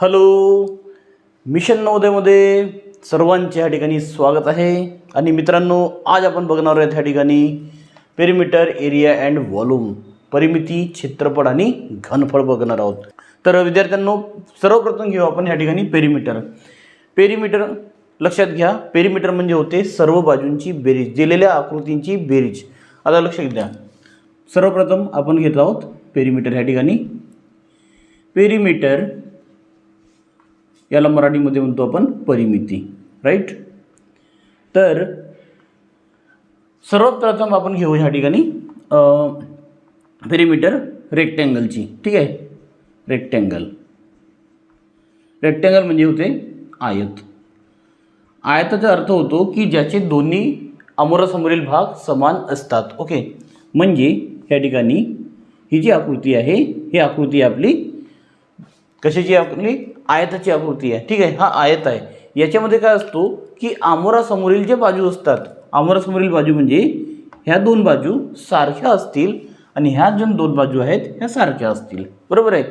Hello. Mission नवोदयमध्ये सर्वांचे या ठिकाणी स्वागत आहे. आणि मित्रांनो आज आपण बघणार आहोत ह्या ठिकाणी पेरिमीटर एरिया अँड व्हॉल्यूम परिमिती क्षेत्रफळ आणि घनफळ बघणार आहोत. तर विद्यार्थ्यांनो सर्वप्रथम घेऊ आपण ह्या ठिकाणी पेरिमीटर पेरिमीटर लक्षात घ्या पेरिमीटर म्हणजे होते सर्व बाजूंची बेरीज दिलेल्या आकृतींची बेरीज. आता लक्षात द्या. सर्वप्रथम आपण घेत आहोत पेरिमीटर ह्या ठिकाणी. पेरिमीटर याला मराठीमध्ये म्हणतो आपण परिमिती राईट तर सर्वात प्रथम आपण घेऊ ह्या ठिकाणी पेरिमीटर रेक्टँगलची ठीक आहे? रेक्टँगल रेक्टँगल म्हणजे होते आयत. आयताचा अर्थ होतो की ज्याचे दोन्ही अमोरासमोरील भाग समान असतात ओके म्हणजे या ठिकाणी ही जी आकृती आहे ही आकृती आपली कशाची आपली आयताची आकृती आहे. ठीक आहे हा आयत आहे. याच्यामध्ये काय असतो की आमोरासमोरील जे बाजू असतात आमोरासमोरील बाजू म्हणजे ह्या दोन बाजू सारख्या असतील आणि ह्या ज्या दोन बाजू आहेत ह्या सारख्या असतील. बरोबर आहे?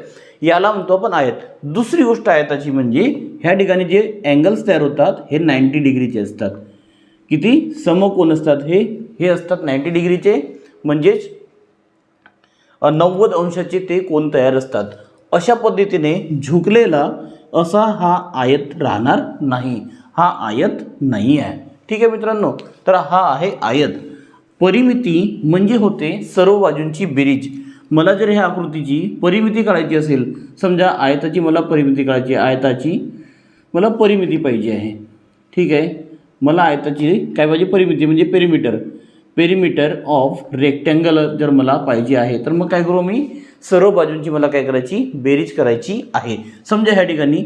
याला म्हणतो आपण आयत. दुसरी गोष्ट आयताची म्हणजे ह्या ठिकाणी जे अँगल्स तयार होतात हे नाईंटी डिग्रीचे असतात. किती? समकोन असतात हे. हे असतात नाईंटी डिग्रीचे. म्हणजेच नव्वद अंशाचे ते कोण तयार असतात. अशा पद्धतीने झुकलेला असा हा आयत राहणार नाही. हा आयत नाही आहे ठीक आहे मित्रांनो तर हा आहे आयत. परिमिती म्हणजे होते सर्व बाजूंची बेरीज. मला जर ह्या आकृतीची परिमिती काढायची असेल समजा आयताची मला परिमिती काढायची आयताची मला परिमिती पाहिजे आहे. ठीक आहे? मला आयताची काय पाहिजे? परिमिती म्हणजे पेरिमीटर पेरिमीटर ऑफ रेक्टँगल जर मला पाहिजे आहे तर मग काय करू मी सर्व बाजूंची मला काय करायची? बेरीज करायची आहे. समजा ह्या ठिकाणी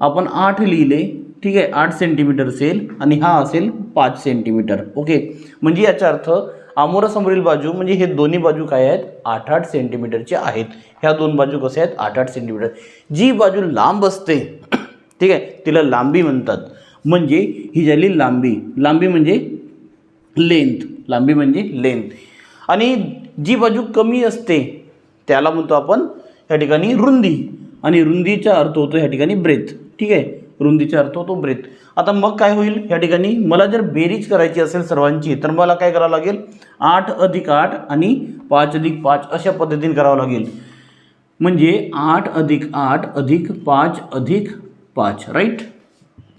आपण आठ लिहिले ठीक आहे आठ सेंटीमीटर असेल आणि हा असेल पाच सेंटीमीटर ओके म्हणजे याचा अर्थ आमोरासमोरील बाजू म्हणजे हे दोन्ही बाजू काय आहेत? आठ आठ सेंटीमीटरचे आहेत. ह्या दोन बाजू कसे आहेत? आठ आठ सेंटीमीटर जी बाजू लांब असते ठीक आहे तिला लांबी म्हणतात. म्हणजे ही झाली लांबी. लांबी म्हणजे लेंथ लांबी म्हणजे लेंथ आणि जी बाजू कमी असते त्याला म्हणतो आपण या ठिकाणी रुंदी. आणि रुंदीचा अर्थ होतो ह्या ठिकाणी ब्रेथ ठीक आहे? रुंदीचा अर्थ होतो ब्रेथ आता मग काय होईल? ह्या ठिकाणी मला जर बेरीज करायची असेल सर्वांची तर मला काय करावं लागेल? आठ अधिक आठ आणि पाच अधिक पाच अशा पद्धतीने करावं लागेल. म्हणजे आठ अधिक आठ अधिक पाच अधिक पाच राईट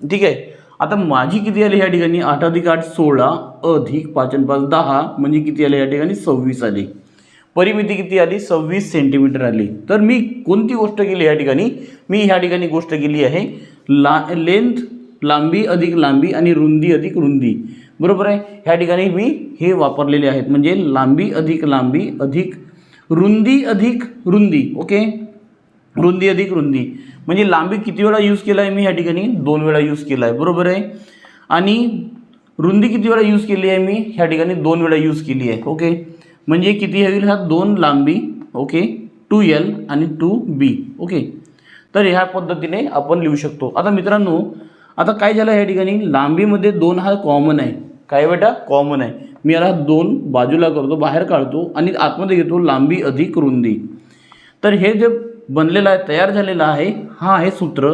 ठीक आहे? आता माझी किती आली या ठिकाणी? आठ अधिक आठ सोळा अधिक पाच आणि पाच दहा म्हणजे किती आले या ठिकाणी? सव्वीस आली. परिमिती किती आली? सव्वीस सेंटीमीटर आली. तर मी कोणती गोष्ट केली या ठिकाणी? मी ह्या ठिकाणी गोष्ट केली आहे. ला लेंथ लांबी अधिक लांबी आणि रुंदी अधिक रुंदी. बरोबर आहे? ह्या ठिकाणी मी हे वापरलेले आहेत. म्हणजे लांबी अधिक लांबी अधिक रुंदी अधिक रुंदी. ओके? रुंदी अधिक रुंदी. म्हणजे लांबी किती वेळा यूज केला आहे मी ह्या ठिकाणी? दोन वेळा यूज केला आहे बरोबर आहे? आणि रुंदी किती वेळा यूज केली आहे मी? ह्या ठिकाणी दोन वेळा यूज केली आहे. ओके? म्हणजे किती होईल हा दोन लांबी ओके? टू एल आणि टू बी ओके? तर ह्या पद्धतीने आपण लिहू शकतो. आता मित्रांनो आता काय झालं ह्या ठिकाणी? लांबीमध्ये दोन हा कॉमन आहे. काय बेटा? कॉमन आहे. मी याला दोन बाजूला करतो बाहेर काढतो आणि आतमध्ये घेतो लांबी अधिक रुंदी. तर हे जे बनलेलं आहे तयार झालेलं आहे हा आहे सूत्र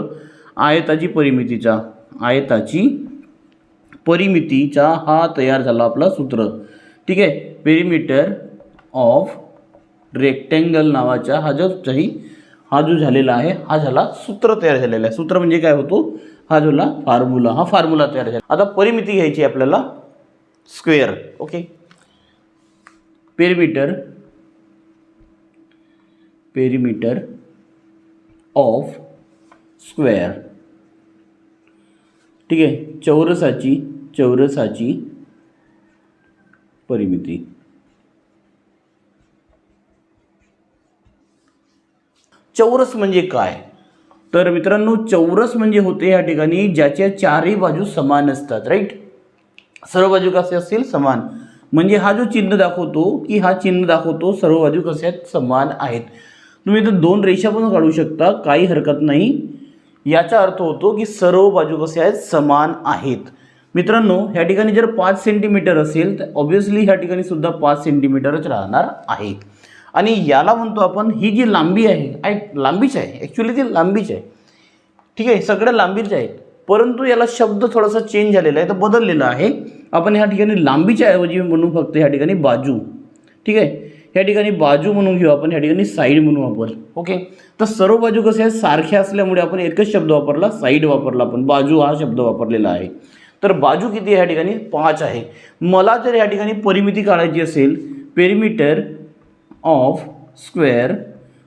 आयताची परिमितीचा. आयताची परिमितीचा हा तयार झाला आपला सूत्र. ठीक आहे? पेरिमीटर ऑफ रेक्टँगल नावाचा हा जो काही हा जो झालेला आहे हा झाला सूत्र तयार झालेला आहे. सूत्र म्हणजे काय होतो? हा झाला फॉर्म्युला हा फॉर्म्युला तयार झाला. आता परिमिती घ्यायची आहे आपल्याला. Square okay perimeter perimeter of square ठीक आहे? चौरसाची चौरसाची परिमिती. चौरस म्हणजे काय? तर मित्रांनो चौरस म्हणजे होते या ठिकाणी ज्याच्या चारही बाजू समान असतात राईट सर्व बाजू कसे असतील? समान. म्हणजे हा जो चिन्ह दाखवतो की हा चिन्ह दाखवतो सर्व बाजू कसे आहेत? समान आहेत. तुम्ही इथं दोन रेषा पण काढू शकता काही हरकत नाही. याचा अर्थ होतो की सर्व बाजू कसे आहेत? समान आहेत. मित्रांनो ह्या ठिकाणी जर पाच सेंटीमीटर असेल तर ऑब्व्हियसली ह्या ठिकाणी सुद्धा पाच सेंटीमीटरच राहणार आहे. आणि याला म्हणतो आपण ही जी लांबी आहे आहे लांबीच आहे ॲक्च्युली ती लांबीच आहे. ठीक आहे सगळ्या लांबीच आहेत. परंतु याला शब्द थोडासा चेंज झालेला आहे तर बदललेला आहे. आपण ह्या ठिकाणी लांबीच्या ऐवजी म्हणू फक्त ह्या ठिकाणी बाजू. ठीक आहे ह्या ठिकाणी बाजू म्हणून घेऊ आपण ह्या ठिकाणी साईड म्हणू आपण. ओके तर सर्व बाजू कसे आहेत? सारख्या असल्यामुळे आपण एकच शब्द वापरला साईड वापरला आपण. बाजू हा शब्द वापरलेला आहे. तर बाजू किती आहे ह्या ठिकाणी? पाच आहे. मला जर ह्या ठिकाणी परिमिती काढायची असेल पेरिमीटर ऑफ स्क्वेअर.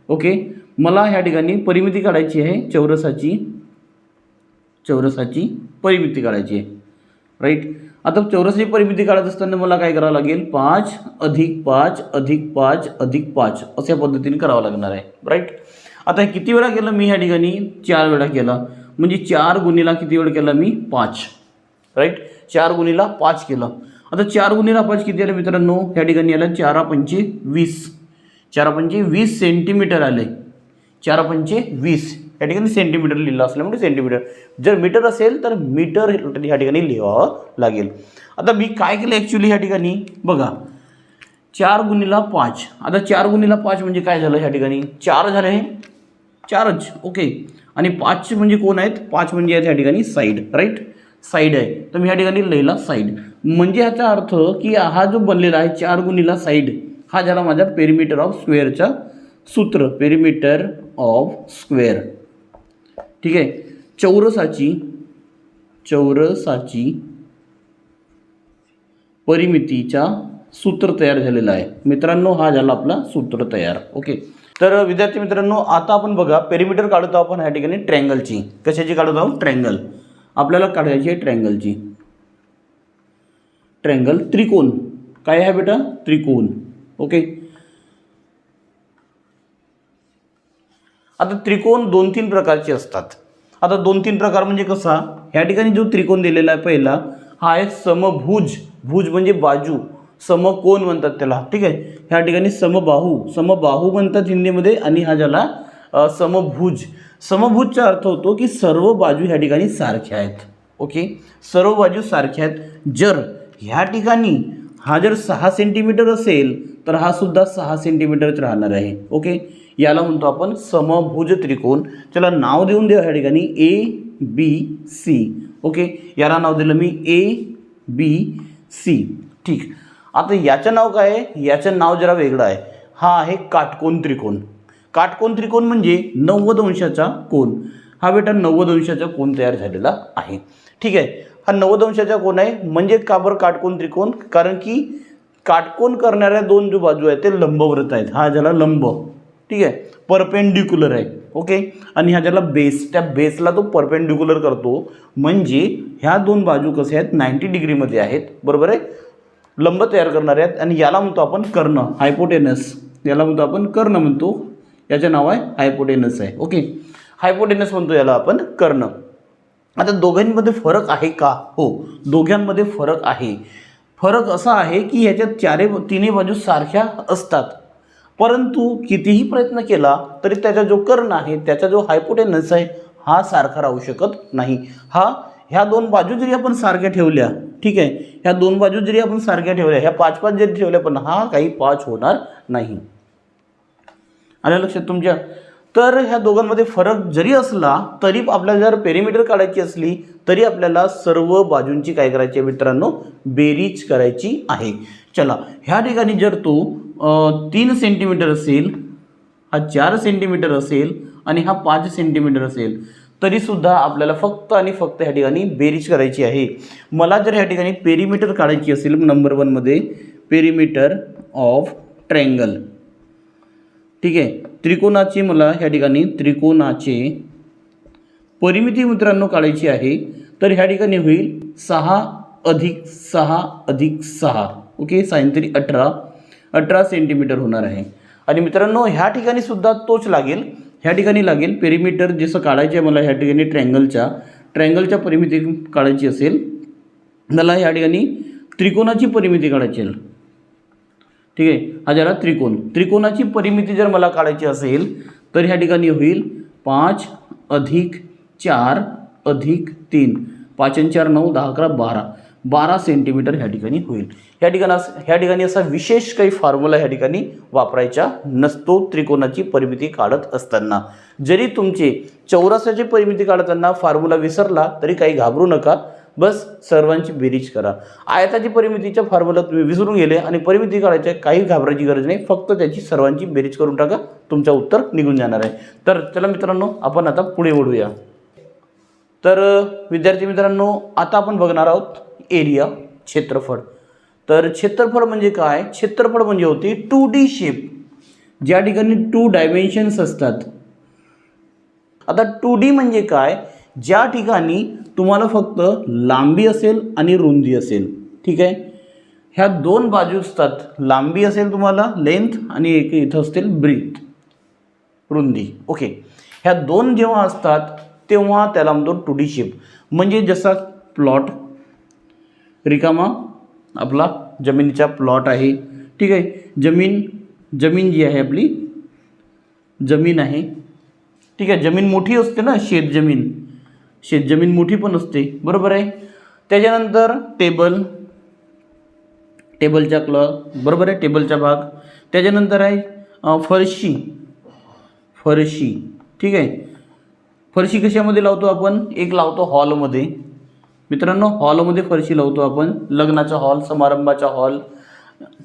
ओके? मला ह्या ठिकाणी परिमिती काढायची आहे चौरसाची. चौरसाची परिमिती काढायची आहे. राईट आता चौरसाची परिमिती काढत असताना मला काय करावं लागेल? पाच अधिक पाच अधिक पाच अधिक पाच अशा पद्धतीने करावं लागणार आहे. राईट आता किती वेळा केलं मी ह्या ठिकाणी? चार वेळा केला. म्हणजे चार गुणीला किती वेळ केला मी? पाच. राईट चार गुणीला पाच केलं. आता चार गुणीला पाच किती आलं मित्रांनो? ह्या ठिकाणी आलं चारा पंचे वीस. चार पंचे वीस सेंटीमीटर आले. चार पंचे वीस. या ठिकाणी सेंटीमीटर लिहिलं असल्यामुळे म्हणजे सेंटीमीटर जर मीटर असेल तर मीटर या ठिकाणी लिहावं लागेल. आता मी काय केलं ॲक्च्युली ह्या ठिकाणी? बघा. चार गुणीला पाच. आता चार गुणीला पाच म्हणजे काय झालं ह्या ठिकाणी? चार झाले. चारच. ओके आणि पाच म्हणजे कोण आहेत? पाच म्हणजे आहेत ह्या ठिकाणी साईड राईट साईड आहे. तर मी ह्या ठिकाणी लिहिला साईड म्हणजे ह्याचा अर्थ की हा जो बनलेला आहे चार गुणीला साईड हा झाला माझा पेरिमीटर ऑफ स्क्वेअरचा सूत्र पेरिमीटर ऑफ स्क्वेअर ठीक आहे? चौरसाची चौरसाची परिमितीचा सूत्र तयार झालेला आहे. मित्रांनो हा झाला आपला सूत्र तयार. ओके? तर विद्यार्थी मित्रांनो आता आपण बघा पेरिमीटर काढतो आपण ह्या ठिकाणी ट्रँगलची कशाची काढत आहोत ट्रँगल आपल्याला काढायची आहे ट्रँगलची ट्रँगल त्रिकोण. काय आहे बेटा? त्रिकोण. ओके? आता त्रिकोण दोन तीन प्रकारचे असतात. आता दोन तीन प्रकार म्हणजे कसा? ह्या ठिकाणी जो त्रिकोण दिलेला आहे पहिला हा आहे समभुज. भुज म्हणजे बाजू. समकोण म्हणतात त्याला. ठीक आहे? ह्या ठिकाणी समबाहू. समबाहू म्हणतात हिंदीमध्ये आणि हा ज्याला समभुज. समभुजचा अर्थ होतो की सर्व बाजू ह्या ठिकाणी सारख्या आहेत. ओके? सर्व बाजू सारख्या आहेत. जर ह्या ठिकाणी हा जर सहा सेंटीमीटर असेल तर हा सुद्धा सहा सेंटीमीटरच राहणार आहे. ओके याला म्हणतो आपण समभुज त्रिकोण. त्याला नाव देऊन देऊ ह्या ठिकाणी. ए बी सी ओके याला नाव दिलं मी ए बी सी ठीक. आता याचं नाव काय आहे? याचं नाव जरा वेगळं आहे. हा आहे काटकोन त्रिकोण. काटकोन त्रिकोण म्हणजे नव्वद अंशाचा कोण हा बेटा नव्वद अंशाचा कोण तयार झालेला आहे. ठीक आहे? हा नव्वद अंशाचा कोण आहे? म्हणजे का बरं काटकोन त्रिकोण. कारण की काटकोन करणाऱ्या दोन जो बाजू आहेत ते लंबव्रत आहेत. हा ज्याला लंब ठीक आहे? परपेंडिक्युलर आहे. ओके? आणि ह्या ज्याला बेस त्या बेसला तो परपेंडिक्युलर करतो. म्हणजे ह्या दोन बाजू कसे आहेत? नाईंटी डिग्रीमध्ये आहेत. बरोबर आहे? लंब तयार करणारे आहेत. आणि याला म्हणतो आपण कर्ण हायपोटेनस. याला म्हणतो आपण कर्ण म्हणतो. याचं नाव आहे हायपोटेनस आहे. ओके? हायपोटेनस म्हणतो याला आपण कर्ण. आता दोघांमध्ये फरक आहे का? हो दोघांमध्ये फरक आहे. फरक असा आहे की ह्याच्यात चारे तिन्ही बाजू सारख्या असतात. परंतु कितीही प्रयत्न केला तरी त्याचा जो कर्ण आहे त्याचा जो हायपोटेनस आहे हा सारखा राहू शकत नाही. हा ह्या दोन बाजू जरी आपण सारख्या ठेवल्या ठीक आहे ह्या दोन बाजू जरी आपण सारख्या ठेवल्या ह्या पाच पाच जरी ठेवल्या पण हा काही पाच होणार नाही. आल्या लक्षात तुमच्या? तर ह्या दोघांमध्ये फरक जरी असला तरी आपल्याला जर पेरिमीटर काढायची असली तरी आपल्याला सर्व बाजूंची काय करायची आहे मित्रांनो? बेरीज करायची आहे. चला ह्या ठिकाणी जर तो तीन सेंटीमीटर असेल हा चार सेंटीमीटर असेल आणि हा पाच सेंटीमीटर असेल तरीसुद्धा आपल्याला फक्त आणि फक्त ह्या ठिकाणी बेरीज करायची आहे. मला जर ह्या ठिकाणी पेरिमीटर काढायची असेल नंबर वनमध्ये पेरिमीटर ऑफ ट्रँगल ठीक आहे? त्रिकोणाची मला ह्या ठिकाणी त्रिकोणाचे परिमिती मित्रांनो काढायची आहे. तर ह्या ठिकाणी होईल सहा अधिक सहा अधिक सहा. ओके सायंतरी अठरा. अठरा सेंटीमीटर होणार आहे. आणि मित्रांनो ह्या ठिकाणी सुद्धा तोच लागेल. ह्या ठिकाणी लागेल पेरिमीटर जसं काढायचे आहे मला ह्या ठिकाणी ट्रँगलच्या ट्रँगलच्या परिमिती काढायची असेल. मला ह्या ठिकाणी त्रिकोणाची परिमिती काढायची आहे ठीक आहे? हा झाला त्रिकोण. त्रिकोणाची परिमिती जर मला काढायची असेल तर ह्या ठिकाणी होईल पाच अधिक चार अधिक तीन. पाच आणि चार नऊ दहा अकरा बारा. बारा सेंटीमीटर ह्या ठिकाणी होईल. ह्या ठिकाणी ह्या ठिकाणी असा विशेष काही फॉर्म्युला ह्या ठिकाणी वापरायचा नसतो त्रिकोणाची परिमिती काढत असताना. जरी तुमचे चौरसाची परिमिती काढताना फॉर्म्युला विसरला तरी काही घाबरू नका. बस सर्वांची बेरीज करा. आयताची परिमितीच्या फॉर्म्युला तुम्ही विसरून गेले आणि परिमिती काढायच्या काही घाबरायची गरज नाही. फक्त त्याची सर्वांची बेरीज करून टाका. तुमचं उत्तर निघून जाणार आहे. तर चला मित्रांनो आपण आता पुढे ओढूया तर विद्यार्थी मित्रांनो आता आपण बघणार आहोत एरिया क्षेत्रफळ. तर क्षेत्रफळ म्हणजे काय? क्षेत्रफळ म्हणजे होते टू डी शेप ज्या ठिकाणी टू डायमेन्शन्स असतात. आता टू डी म्हणजे काय? ज्या ठिकाणी तुम्हाला फक्त लांबी असेल आणि रुंदी असेल. ठीक आहे? ह्या दोन बाजू असतात. लांबी असेल तुम्हाला लेंथ आणि एक इथं असतील ब्रीथ रुंदी. ओके ह्या दोन जेव्हा असतात तेव्हा त्याला म्हणतो टू डी शेप म्हणजे जसा प्लॉट रिकामा आपला जमिनीचा प्लॉट आहे. ठीक आहे? जमीन जमीन जी आहे आपली जमीन आहे. ठीक आहे? जमीन मोठी असते ना शेतजमीन. शेतजमीन मोठी पण असते. बरोबर आहे? त्याच्यानंतर टेबल टेबलचा क्ल बरोबर आहे? टेबलचा भाग. त्याच्यानंतर आहे फरशी. फरशी. ठीक आहे? फरशी कशामध्ये लावतो आपण? एक लावतो हॉलमध्ये मित्रांनो हॉलमध्ये फरशी लावतो आपण. लग्नाचा हॉल समारंभाचा हॉल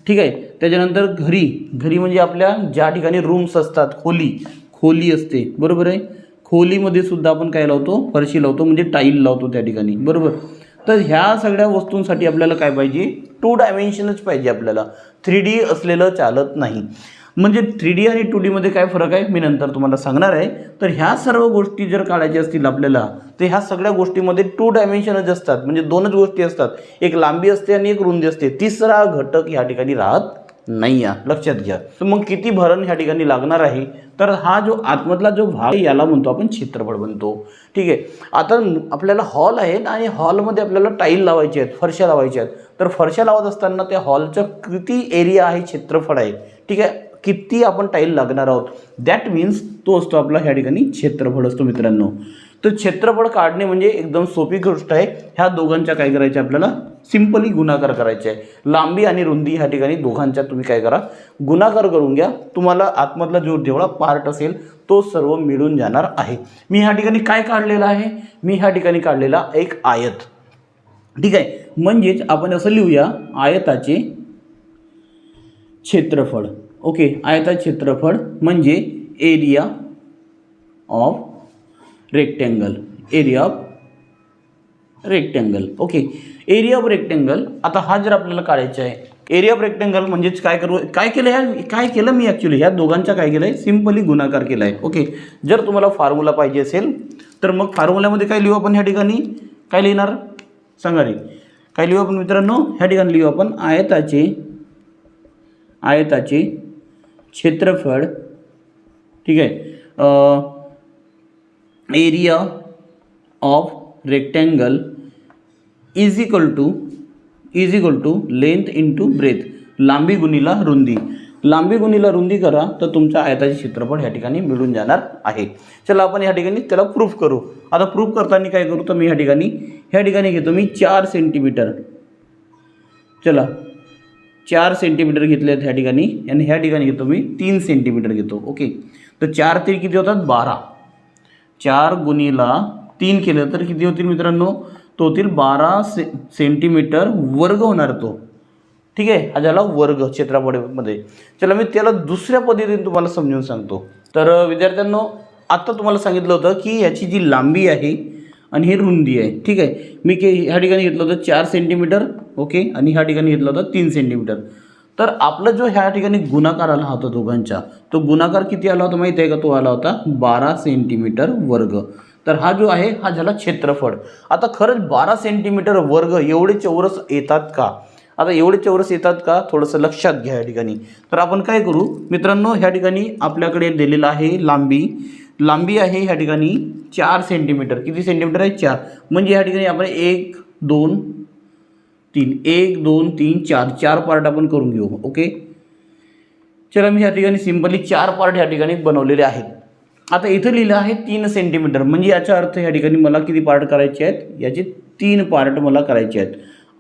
ठीक आहे? त्याच्यानंतर घरी. घरी म्हणजे आपल्या ज्या ठिकाणी रूम्स असतात खोली. खोली असते. बरोबर आहे? खोलीमध्ये सुद्धा आपण काय लावतो? फरशी लावतो म्हणजे टाईल लावतो त्या ठिकाणी. बरोबर? तर ह्या सगळ्या वस्तूंसाठी आपल्याला काय पाहिजे? टू डायमेन्शनच पाहिजे आपल्याला. थ्री डी असलेलं चालत नाही. म्हणजे थ्री डी आणि टू डीमध्ये काय फरक आहे? मी नंतर तुम्हाला सांगणार आहे. तर ह्या सर्व गोष्टी जर काढायच्या असतील आपल्याला तर ह्या सगळ्या गोष्टीमध्ये टू डायमेन्शनच असतात. म्हणजे दोनच गोष्टी असतात. एक लांबी असते आणि एक रुंदी असते. तिसरा घटक ह्या ठिकाणी राहत नाही आहे. लक्षात घ्या. तर मग किती भरण ह्या ठिकाणी लागणार आहे? तर हा जो आतमधला जो भाग याला म्हणतो आपण क्षेत्रफळ म्हणतो ठीक आहे? आता आपल्याला हॉल आहे आणि हॉलमध्ये आपल्याला टाईल लावायचे आहेत फरशा लावायच्या आहेत. तर फरशा लावत असताना त्या हॉलचं किती एरिया आहे क्षेत्रफळ आहे? ठीक आहे? किती आपण टाईल लागणार आहोत? दॅट मीन्स तो असतो आपला ह्या ठिकाणी क्षेत्रफळ असतो मित्रांनो. तर क्षेत्रफळ काढणे म्हणजे एकदम सोपी गोष्ट आहे. ह्या दोघांच्या काय करायच्या आपल्याला? सिम्पली गुणाकार करायचे आहे. लांबी आणि रुंदी ह्या ठिकाणी दोघांच्या तुम्ही काय करा. गुणाकार करून घ्या. तुम्हाला आतमधला जो जेवढा पार्ट असेल तो सर्व मिळून जाणार आहे. मी ह्या ठिकाणी काय काढलेला आहे? मी ह्या ठिकाणी काढलेला एक आयत. ठीक आहे? म्हणजेच आपण असं लिहूया आयताचे क्षेत्रफळ. ओके? आयता क्षेत्रफळ म्हणजे area of rectangle area of rectangle okay area of rectangle आता हा जर आपल्याला काढायचा आहे. एरिया ऑफ रेक्टँगल म्हणजेच काय करू? काय केलं ह्या काय केलं मी ॲक्च्युली ह्या दोघांचा काय केलं आहे सिम्पली गुणाकार केला आहे ओके जर तुम्हाला फॉर्म्युला पाहिजे असेल तर मग फॉर्म्युल्यामध्ये काय लिहू आपण ह्या ठिकाणी? काय लिहिणार? सांगा रे. काय लिहू आपण मित्रांनो? ह्या ठिकाणी लिहू आपण आयताचे आयताचे क्षेत्रफळ. ठीक आहे. Area of rectangle is equal to is equal to length into breadth लांबी गुणीला रुंदी. लांबी गुणीला रुंदी करा तर तुमच्या आयताचे क्षेत्रफळ ह्या ठिकाणी मिळून जाणार आहे. चला आपण या ठिकाणी त्याला प्रूफ करू. आता प्रूफ करताना काय करू तर मी ह्या ठिकाणी ह्या ठिकाणी घेतो मी चार सेंटीमीटर चला चार सेंटीमीटर घेतले आहेत ह्या ठिकाणी आणि ह्या ठिकाणी घेतो मी तीन सेंटीमीटर घेतो. ओके तर चार ते किती होतात? बारा. चार गुणीला तीन केलं तर किती होतील मित्रांनो? तो होतील बारा से सेंटीमीटर वर्ग होणार तो. ठीक आहे? हा झाला वर्ग क्षेत्रफळामध्ये चला मी त्याला दुसऱ्या पद्धतीने तुम्हाला समजून सांगतो. तर विद्यार्थ्यांनो आत्ता तुम्हाला सांगितलं होतं की ह्याची जी लांबी आहे आणि ही रुंदी आहे. ठीक आहे? मी के ह्या ठिकाणी घेतलं होतं चार सेंटीमीटर ओके? आणि ह्या ठिकाणी घेतलं होतं तीन सेंटीमीटर तर आपला जो ह्या ठिकाणी गुणाकार आला होता दोघांचा तो गुणाकार किती आला होता माहिती आहे का? तो आला होता बारा सेंटीमीटर वर्ग. तर हा जो आहे हा झाला क्षेत्रफळ. आता खरंच बारा सेंटीमीटर वर्ग एवढे चौरस येतात का? आता एवढे चौरस येतात का? थोडंसं लक्षात घ्या या ठिकाणी. तर आपण काय करू? मित्रांनो ह्या ठिकाणी आपल्याकडे दिलेलं आहे लांबी. लांबी आहे ह्या ठिकाणी चार सेंटीमीटर किती सेंटीमीटर आहे? चार. म्हणजे ह्या ठिकाणी आपण एक दोन तीन एक दोन तीन चार चार पार्ट आपण करून घेऊ ओके चला मी या ठिकाणी सिम्पली चार पार्ट ह्या ठिकाणी बनवलेले आहेत. आता इथं लिहिलं आहे तीन सेंटीमीटर म्हणजे याचा अर्थ ह्या ठिकाणी मला किती पार्ट करायचे आहेत? याचे तीन पार्ट मला करायचे आहेत.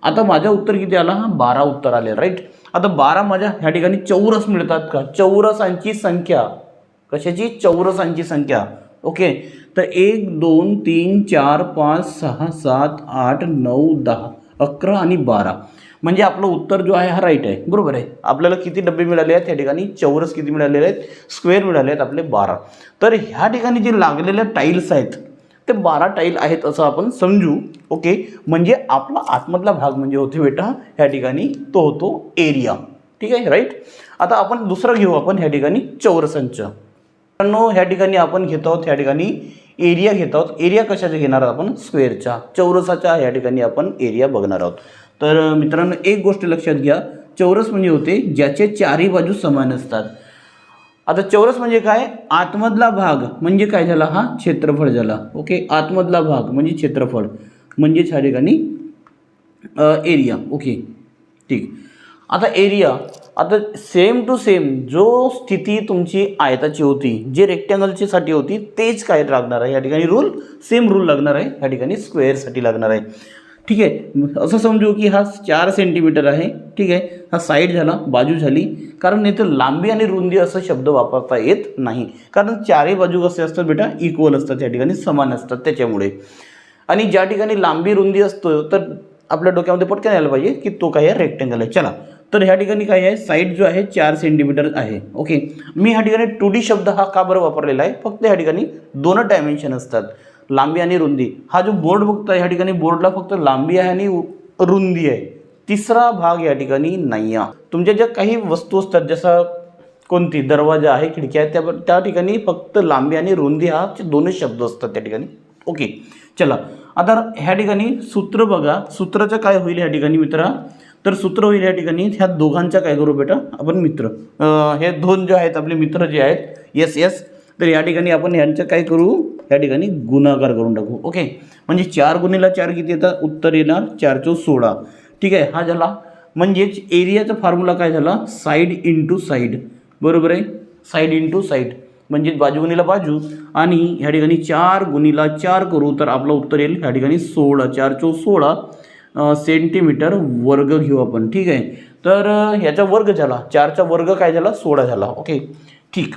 आता माझं उत्तर किती आला? हा बारा उत्तर आले राईट आता बारा माझ्या ह्या ठिकाणी चौरस मिळतात का? चौरसांची संख्या. कशाची? चौरसांची संख्या. ओके तर एक दोन तीन चार पाच सहा सात आठ नऊ दहा. अकरा आणि बारा. म्हणजे आपलं उत्तर जो आहे हा राईट आहे. बरोबर आहे? आपल्याला किती डबे मिळाले आहेत? या ठिकाणी चौरस किती मिळालेले आहेत? स्क्वेअर मिळाले आहेत आपले बारा. तर ह्या ठिकाणी जे लागलेल्या टाईल्स आहेत ते बारा टाईल आहेत असं आपण समजू. ओके म्हणजे आपला आतमधला भाग म्हणजे होते बेटा ह्या ठिकाणी तो होतो एरिया ठीक आहे? राईट आता आपण दुसरं घेऊ आपण ह्या ठिकाणी चौरसांचं. मित्रांनो ह्या ठिकाणी आपण घेत आहोत ह्या ठिकाणी एरिया घेत आहोत. एरिया कशाचा घेणार आहोत आपण? स्क्वेअरच्या चौरसाच्या ह्या ठिकाणी आपण एरिया बघणार आहोत. तर मित्रांनो एक गोष्ट लक्षात घ्या. चौरस म्हणजे होते ज्याचे चारही बाजू समान असतात. आता चौरस म्हणजे काय? आतमधला भाग म्हणजे काय झाला? हा क्षेत्रफळ झाला. ओके? आतमधला भाग म्हणजे क्षेत्रफळ. म्हणजेच ह्या ठिकाणी एरिया ओके? ठीक. आता एरिया आता सेम टू सेम जो स्थिती तुमची आयताची होती जे रेक्टँगलचीसाठी होती तेच काय लागणार आहे? या ठिकाणी रूल सेम रूल लागणार आहे. या ठिकाणी स्क्वेअरसाठी लागणार आहे. ठीक आहे? असं समजू की हा चार सेंटीमीटर आहे. ठीक आहे? हा साईड झाला बाजू झाली. कारण इथं लांबी आणि रुंदी असं शब्द वापरता येत नाही. कारण चारही बाजू कसे असतात बेटा? इक्वल असतात. या ठिकाणी समान असतात. त्याच्यामुळे. आणि ज्या ठिकाणी लांबी रुंदी असतो तर आपल्या डोक्यामध्ये पटकन यायला पाहिजे की तो काय आहे? रेक्टँगल आहे. चला. तर ह्या ठिकाणी काय आहे? साईड जो आहे चार सेंटीमीटर आहे. ओके मी ह्या ठिकाणी टू डी शब्द हा का बरं वापरलेला आहे? फक्त ह्या ठिकाणी दोनच डायमेन्शन असतात. लांबी आणि रुंदी. हा जो बोर्ड बघतो ह्या ठिकाणी बोर्डला फक्त लांबी आहे आणि रुंदी आहे. तिसरा भाग या ठिकाणी नाही आहे. तुमच्या ज्या काही वस्तू असतात जसा कोणती? दरवाजा आहे खिडकी आहे त्या त्या ठिकाणी फक्त लांबी आणि रुंदी हा दोनच शब्द असतात त्या ठिकाणी. ओके चला. आता ह्या ठिकाणी सूत्र बघा. सूत्राचं काय होईल ह्या ठिकाणी मित्रा? तर सूत्र होईल या ठिकाणी. ह्या दोघांचा काय करू बेटा? आपण मित्र. हे दोन जे आहेत आपले मित्र जे आहेत येस येस तर या ठिकाणी आपण यांचं काय करू? या ठिकाणी गुणाकार करून टाकू. ओके म्हणजे चार गुणीला चार किती येतात? उत्तर येणार चार चौ सोळा. ठीक आहे? हा झाला. म्हणजेच एरियाचा फॉर्म्युला काय झाला? साईड इंटू साईड बरोबर आहे? साईड इंटू साईड म्हणजेच बाजू गुणीला बाजू. आणि ह्या ठिकाणी चार गुणीला चार करू तर आपलं उत्तर येईल ह्या ठिकाणी सोळा. चार चौ सोळा. सेंटीमीटर वर्ग घेऊ आपण. ठीक आहे? तर ह्याचा वर्ग झाला. चारचा वर्ग काय झाला? सोळा झाला. ओके? ठीक.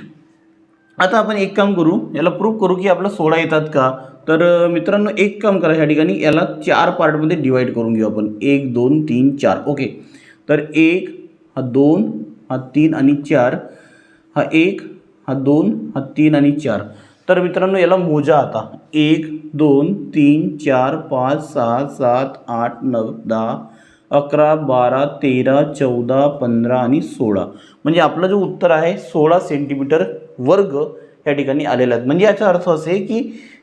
आता आपण एक काम करू. याला प्रूफ करू की आपला सोळा येतात का? तर मित्रांनो एक काम करा ह्या ठिकाणी. याला चार पार्टमध्ये डिवाईड करून घेऊ आपण. एक दोन तीन चार. ओके? तर एक हा दोन हा तीन आणि चार. हा एक हा दोन हा तीन आणि चार. तर मित्रांनो याला मोजा आता. एक दोन तीन चार पाच सहा सात आठ नऊ दहा अकरा बारा तेरा चौदा पंधरा आणि सोळा. म्हणजे आपलं जो उत्तर आहे सोळा सेंटीमीटर वर्ग या ठिकाणी आलेला आहे म्हणजे याचा अर्थ असे की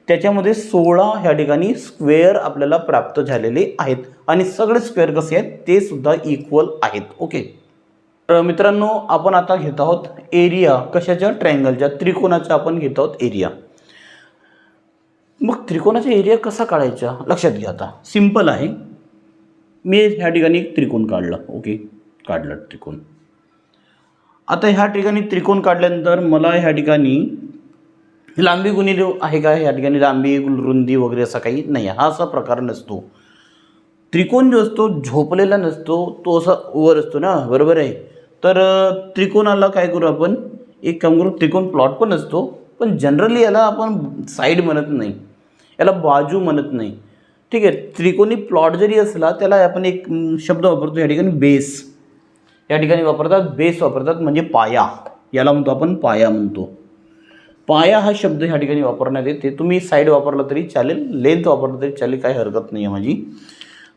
त्याच्यामध्ये सोळा ह्या ठिकाणी स्क्वेअर आपल्याला प्राप्त झालेले आहेत. आणि सगळे स्क्वेअर कसे आहेत ते सुद्धा इक्वल आहेत. ओके तर मित्रांनो आपण आता घेत आहोत एरिया कशाच्या? ट्रायंगलच्या त्रिकोणाचा आपण घेत आहोत एरिया. मग त्रिकोणाचा एरिया कसा काढायचा? लक्षात घ्या आता. सिंपल आहे. मी ह्या ठिकाणी त्रिकोण काढला. ओके? काढला त्रिकोण. आता ह्या ठिकाणी त्रिकोण काढल्यानंतर मला ह्या ठिकाणी लांबी गुणिले आहे का? ह्या ठिकाणी लांबी रुंदी वगैरे असा काही नाही. हा असा प्रकार नसतो. त्रिकोण जो असतो झोपलेला नसतो तो असा वर असतो ना? बरोबर आहे? तर त्रिकोणाला काय करू आपण? एक काम करू त्रिकोण प्लॉट पण असतो पण जनरली याला आपण साईड म्हणत नाही. याला बाजू म्हणत नाही. ठीक आहे त्रिकोणी प्लॉट जरी असला त्याला आपण एक शब्द वापरतो या ठिकाणी बेस या ठिकाणी वापरतात बेस वापरतात म्हणजे पाया. याला म्हणतो आपण पाया म्हणतो. पाया हा शब्द ह्या ठिकाणी वापरण्यात येते. तुम्ही साईड वापरला तरी चालेल लेंथ वापरलं तरी चालेल काही हरकत नाही आहे माझी.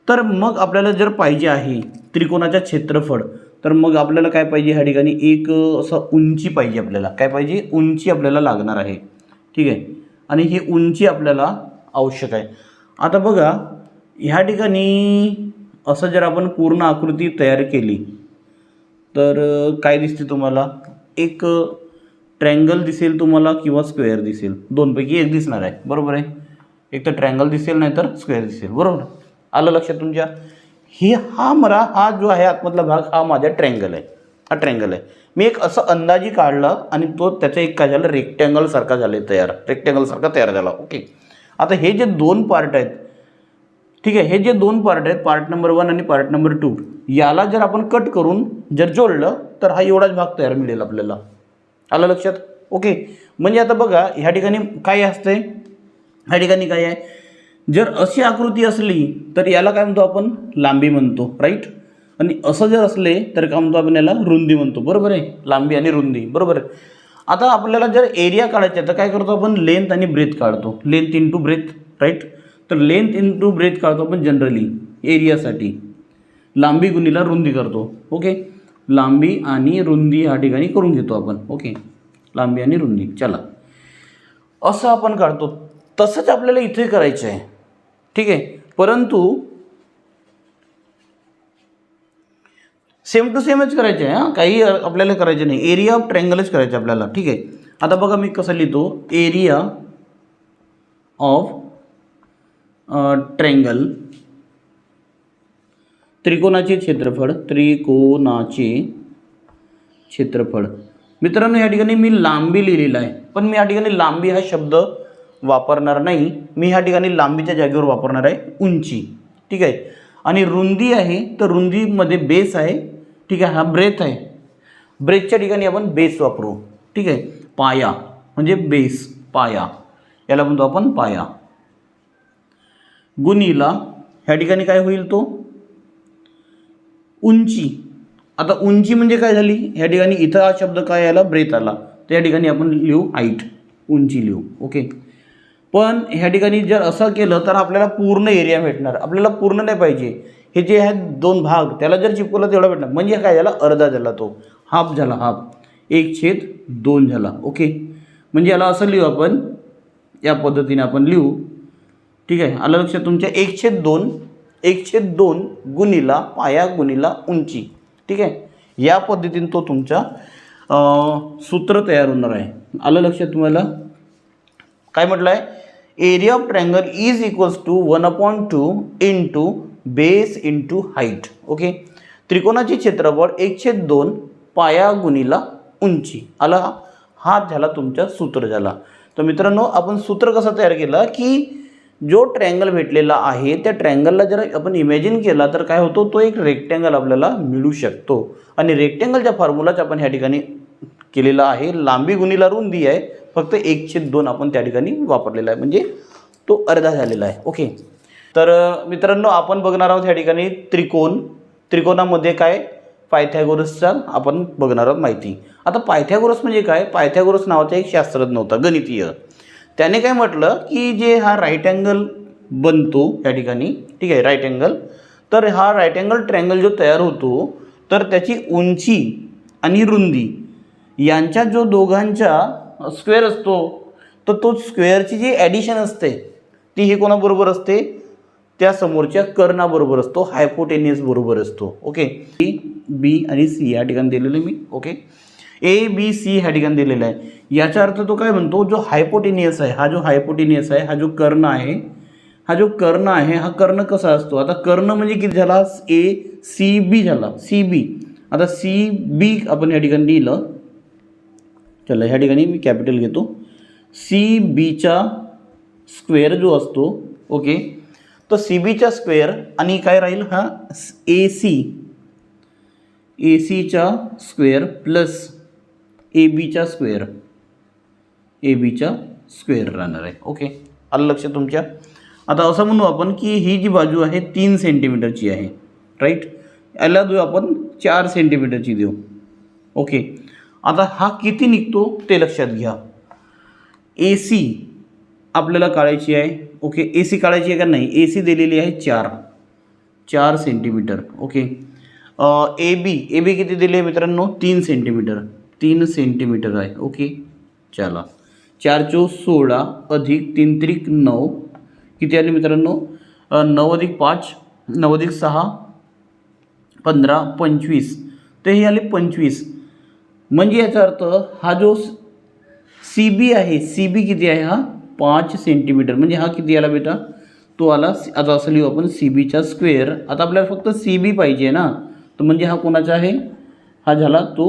तर मग आपल्याला जर पाहिजे आहे त्रिकोणाचा क्षेत्रफळ तर मग आपल्याला काय पाहिजे ह्या ठिकाणी? एक असं उंची पाहिजे आपल्याला. काय पाहिजे? उंची आपल्याला लागणार आहे. ठीक आहे? आणि ही उंची आपल्याला आवश्यक आहे. आता बघा ह्या ठिकाणी असं जर आपण पूर्ण आकृती तयार केली तर काय दिसते तुम्हाला? एक ट्रँगल दिसेल तुम्हाला किंवा स्क्वेअर दिसेल. दोनपैकी एक दिसणार आहे. बरोबर आहे? एक तर ट्रँगल दिसेल नाही तर स्क्वेअर दिसेल. बरोबर? आलं लक्षात तुमच्या? ही हा मला हा जो आहे आतमधला भाग हा माझा ट्रँगल आहे. हा ट्रँगल आहे. मी एक असं अंदाजी काढला आणि तो त्याचा एक काय झालं रेक्टँगलसारखा झाले तयार. रेक्टँगलसारखा तयार झाला. ओके आता हे जे दोन पार्ट आहेत ठीक आहे हे जे दोन पार्ट आहेत पार्ट नंबर वन आणि पार्ट नंबर टू याला जर आपण कट करून जर जोडलं तर हा एवढाच भाग तयार मिळेल आपल्याला. आलं लक्षात? ओके म्हणजे आता बघा ह्या ठिकाणी काय असतंय? ह्या ठिकाणी काय आहे? जर अशी आकृती असली तर याला काय म्हणतो आपण? लांबी म्हणतो राईट आणि असं जर असले तर काय म्हणतो आपण याला? रुंदी म्हणतो. बरोबर आहे? लांबी आणि रुंदी. बरोबर आहे? आता आपल्याला जर एरिया काढायचा आहे तर काय करतो आपण? लेंथ आणि ब्रेथ काढतो. लेंथ टू ब्रेथ राईट तर लेंथ टू ब्रेथ काढतो आपण जनरली एरियासाठी लांबी गुणीला रुंदी करतो. ओके लांबी आणि रुंदी ह्या ठिकाणी करून घेतो आपण. ओके लांबी आणि रुंदी. चला. असं आपण काढतो. तसंच आपल्याला इथे करायचं आहे. ठीक आहे? परंतु सेम टू सेमच करायचं आहे हां? काही आपल्याला करायचे नाही. एरिया ऑफ ट्रँगलच करायचं आपल्याला ठीक आहे? आता बघा मी कसं लिहितो. एरिया ऑफ ट्रँगल त्रिकोणाचे क्षेत्रफळ त्रिकोणाचे क्षेत्रफळ. मित्रांनो या ठिकाणी मी लांबी लिहिलेला आहे. पण मी या ठिकाणी लांबी हा शब्द वापरणार नाही. मी ह्या ठिकाणी लांबीच्या जागेवर वापरणार आहे उंची. ठीक आहे? आणि रुंदी आहे तर रुंदीमध्ये बेस आहे. ठीक आहे? हा ब्रेथ आहे. ब्रेथच्या ठिकाणी आपण बेस वापरू. ठीक आहे? पाया. म्हणजे बेस पाया. याला म्हणतो आपण पाया. गुणीला ह्या ठिकाणी काय होईल तो? उंची. आता उंची म्हणजे काय झाली? ह्या ठिकाणी इथं हा शब्द काय आला? ब्रेथ आला. तर या ठिकाणी आपण लिहू हाईट उंची लिहू. ओके पण ह्या ठिकाणी जर असं केलं तर आपल्याला पूर्ण एरिया भेटणार. आपल्याला पूर्ण नाही पाहिजे. हे जे आहेत दोन भाग त्याला जर चिपकवलं तेवढा भेटणार. म्हणजे काय झाला? अर्धा झाला तो. हाफ झाला हाफ. एक छेद दोन झाला. ओके? म्हणजे याला असं लिहू आपण. या पद्धतीने आपण लिहू. ठीक आहे? आलं लक्षात तुमच्या? एक छेद दोन एक छेद दोन गुणीला पाया गुणीला उंची. ठीक आहे? या पद्धतीने तो तुमचा सूत्र तयार होणार आहे. आलं लक्षात तुम्हाला? काय म्हटलं आहे area of triangle is equals to one upon two into base into height okay त्रिकोणाचे क्षेत्रफळ एकशे दोन पाया गुणीला उंची. आला? हा हा झाला तुमचा सूत्र झाला. तर मित्रांनो आपण सूत्र कसं तयार केलं? की जो ट्रँगल भेटलेला आहे त्या ट्रँगलला जर आपण इमॅजिन केला तर काय होतो? तो एक रेक्टँगल आपल्याला मिळू शकतो. आणि रेक्टँगलच्या फॉर्म्युलाच आपण ह्या ठिकाणी केलेला आहे. लांबी गुणीला रुंदी आहे. फक्त एकशे दोन आपण त्या ठिकाणी वापरलेला आहे. म्हणजे तो अर्धा झालेला आहे. ओके. तर मित्रांनो आपण बघणार आहोत या ठिकाणी त्रिकोण. त्रिकोणामध्ये काय? पायथॅगोरसचा आपण बघणार आहोत माहिती. आता पायथॅगोरस म्हणजे काय? पायथॅगोरस नावाचा एक शास्त्रज्ञ होता गणितीय. त्याने काय म्हटलं की जे हा राईट अँगल बनतो या ठिकाणी ठीक आहे राईट अँगल तर हा राईट अँगल ट्रँगल जो तयार होतो तर त्याची उंची आणि रुंदी यांच्या जो दोघांच्या स्क्वेअर असतो तर तो स्क्वेअरची जी ॲडिशन असते ती ही कोणाबरोबर असते? त्या समोरच्या कर्णाबरोबर असतो हायपोटेनियस बरोबर असतो. ओके ए बी आणि सी या ठिकाणी दिलेलं आहे मी. ओके ए बी सी ह्या ठिकाणी दिलेला आहे. याचा अर्थ तो काय म्हणतो? जो हायपोटेनियस आहे हा जो हायपोटेनियस आहे हा जो कर्ण आहे हा जो कर्ण आहे हा कर्ण कसा असतो? आता कर्ण म्हणजे किती झाला? ए सी बी झाला. सी बी आता सी बी आपण या ठिकाणी लिहिलं. चला ह्या ठिकाणी मी कॅपिटल घेतो. सी बीचा स्क्वेअर जो असतो ओके तर सी बीचा स्क्वेअर आणि काय राहील? हा ए सी ए सीचा स्क्वेअर प्लस ए बीचा स्क्वेअर ए बीचा स्क्वेअर राहणार आहे ओके आलं लक्ष तुमच्या? आता असं म्हणू आपण की ही जी बाजू आहे तीन सेंटीमीटरची आहे राईट याला देऊ आपण चार सेंटीमीटरची देऊ ओके आता हा किती निघतो ते लक्षात घ्या. ए सी आपल्याला काढायची आहे. ओके ए सी काढायची आहे का नाही? ए सी दिलेली आहे चार. चार centimetre okay A B A B किती दिली आहे मित्रांनो? तीन सेंटीमीटर तीन सेंटीमीटर आहे. ओके चला. चार चो सोळा अधिक तीन त्रिक नऊ. किती आले मित्रांनो? नऊ अधिक पाच नऊ अधिक सहा पंधरा पंचवीस. ते हे आले पंचवीस. म्हणजे याचा अर्थ हा जो सी बी आहे सी बी किती आहे हा? पाच सेंटीमीटर म्हणजे हा किती आला बेटा? तो आला आता असं लिहू आपण सी बीचा स्क्वेअर आता आपल्याला फक्त सी बी पाहिजे ना? तर म्हणजे हा कोणाचा आहे? हा झाला तो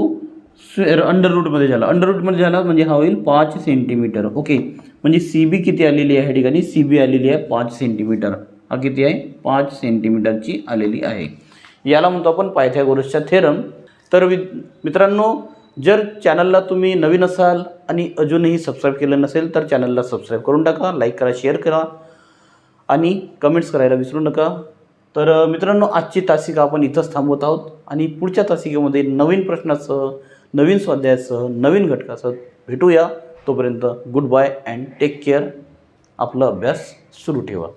स्क्वेअर अंडर रूटमध्ये झाला. अंडर रूटमध्ये झाला म्हणजे हा होईल पाच सेंटीमीटर ओके म्हणजे सी बी किती आलेली आहे ठिकाणी? सी बी आलेली आहे पाच सेंटीमीटर हा किती आहे? पाच सेंटीमीटरची आलेली आहे. याला म्हणतो आपण पायथॅगोरसचा थेरम तर वि मित्रांनो जर चॅनलला तुम्ही नवीन असाल आणि अजूनही सबस्क्राईब केलं नसेल तर चॅनलला सबस्क्राईब करून टाका लाईक करा शेअर करा आणि कमेंट्स करायला विसरू नका. तर मित्रांनो आजची तासिका आपण इथंच थांबवत आहोत आणि पुढच्या तासिकेमध्ये नवीन प्रश्नासह नवीन स्वाध्यायासह नवीन घटकासह भेटूया. तोपर्यंत good bye and take care आपला अभ्यास सुरू ठेवा.